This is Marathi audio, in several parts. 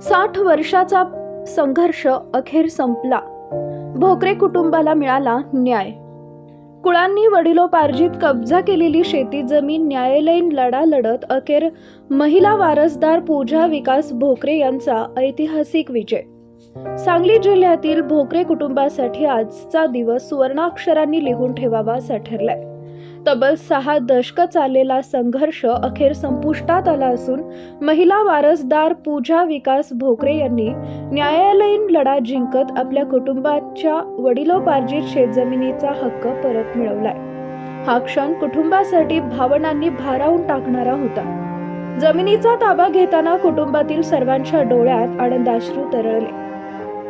साठ वर्षाचा संघर्ष अखेर संपला. भोकरे कुटुंबाला मिळाला न्याय. कुळांनी वडिलोपार्जित कब्जा केलेली शेती जमीन न्यायालयीन लढा लढत अखेर महिला वारसदार पूजा विकास भोकरे यांचा ऐतिहासिक विजय. सांगली जिल्ह्यातील भोकरे कुटुंबासाठी आजचा दिवस सुवर्णाक्षरांनी लिहून ठेवावा असा ठरलाय. तब्बल सहा दशक चाललेला संघर्ष अखेर संपुष्टात आला असून महिला वारसदार पूजा विकास भोकरे यांनी न्यायालयीन लढा जिंकत आपल्या कुटुंबाच्या वडिलोपार्जित शेतजमिनीचा हक्क परत मिळवलाय. हा क्षण कुटुंबासाठी भावनांनी भारावून टाकणारा होता. जमिनीचा ताबा घेताना कुटुंबातील सर्वांच्या डोळ्यात आनंदाश्रू तरळले.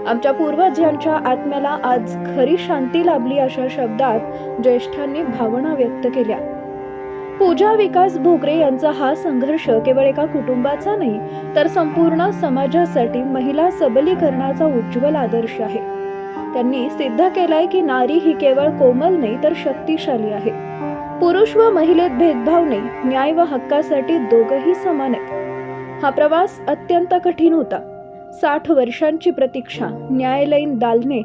आमच्या पूर्वजांच्या आत्म्याला आज खरी शांती लाभली अशा शब्दात ज्येष्ठांनी भावना व्यक्त केल्या. पूजा विकास भोगरे यांचा हा संघर्ष केवळ एका कुटुंबाचा नाही तर संपूर्ण समाजासाठी महिला सबलीकरणाचा उज्ज्वल आदर्श आहे. त्यांनी सिद्ध केलाय की नारी ही केवळ कोमल नाही तर शक्तिशाली आहे. पुरुष व महिलेत भेदभाव नाही न्याय व हक्कासाठी दोघही समान आहेत. हा प्रवास अत्यंत कठीण होता. साठ वर्षांची प्रतीक्षा न्यायालयीन दालने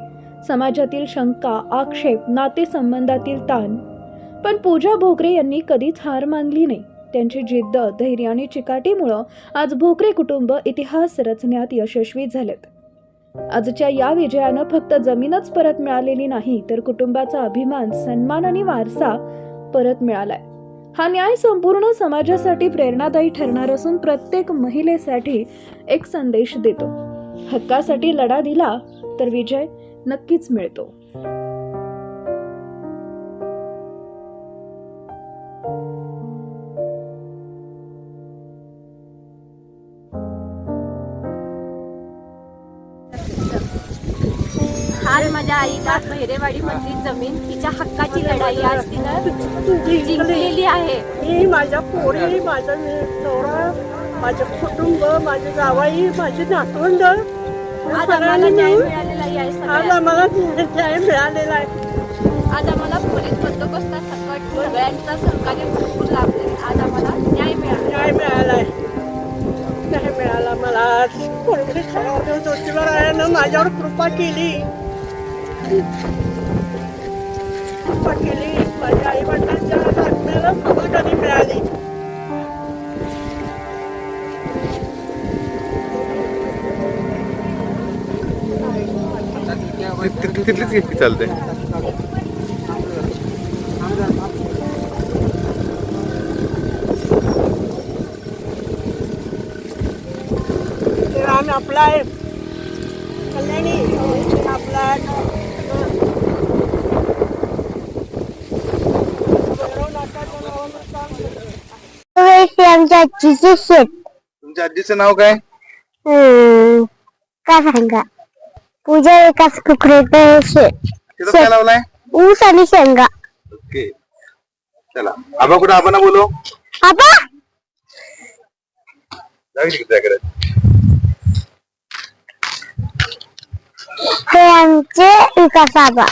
समाजातील शंका आक्षेप नातेसंबंधातील ताण. पण पूजा भोकरे यांनी कधीच हार मानली नाही. त्यांची जिद्द धैर्य आणि चिकाटीमुळं आज भोकरे कुटुंब इतिहास रचण्यात यशस्वी झालेत. आजच्या या विजयानं फक्त जमीनच परत मिळालेली नाही तर कुटुंबाचा अभिमान सन्मान आणि वारसा परत मिळालाय. हा न्याय संपूर्ण समाजासाठी प्रेरणादायी ठरणार असून प्रत्येक महिलेसाठी एक संदेश देतो. हक्कासाठी लढा दिला तर विजय नक्कीच मिळतो. माझ्या आईला बहिरेवाडी मधली जमीन तिच्या हक्काची लढाई आज तिनं जिंकलेली आहे. मी माझ्या पोरी माझा नवरा माझं कुटुंब माझे जावाई माझे नातवंड. आज आम्हाला न्याय मिळालेला आहे आज आम्हाला न्याय मिळालेला आहे. आज आम्हाला पोलीस बंदोबस्तासकट सगळ्यांचा सहकार्य भरपूर लाभले आज आम्हाला न्याय मिळाला. न्याय मिळाला आहे. न्याय मिळाला. मला जोशीवर आहे माझ्यावर कृपा केली. कृपा केली माझ्या आई वडिलांच्या आत्म्याला समाधानी मिळाली तिथलीच घेतली चालते ते आपला आहे. कल्याणी आपला करतो. ते आमच्या आजीचे शेत. तुमच्या आजीचं नाव काय? हम्म, काय सांगा? पूजा एकाच कुकरीचं शेत तिथं काय लावलाय? ऊस आणि शेंगा. ओके. चला. आबा कुठं? आबा! ना बोलो आबा जाऊ. हे आमचे विकास आबा.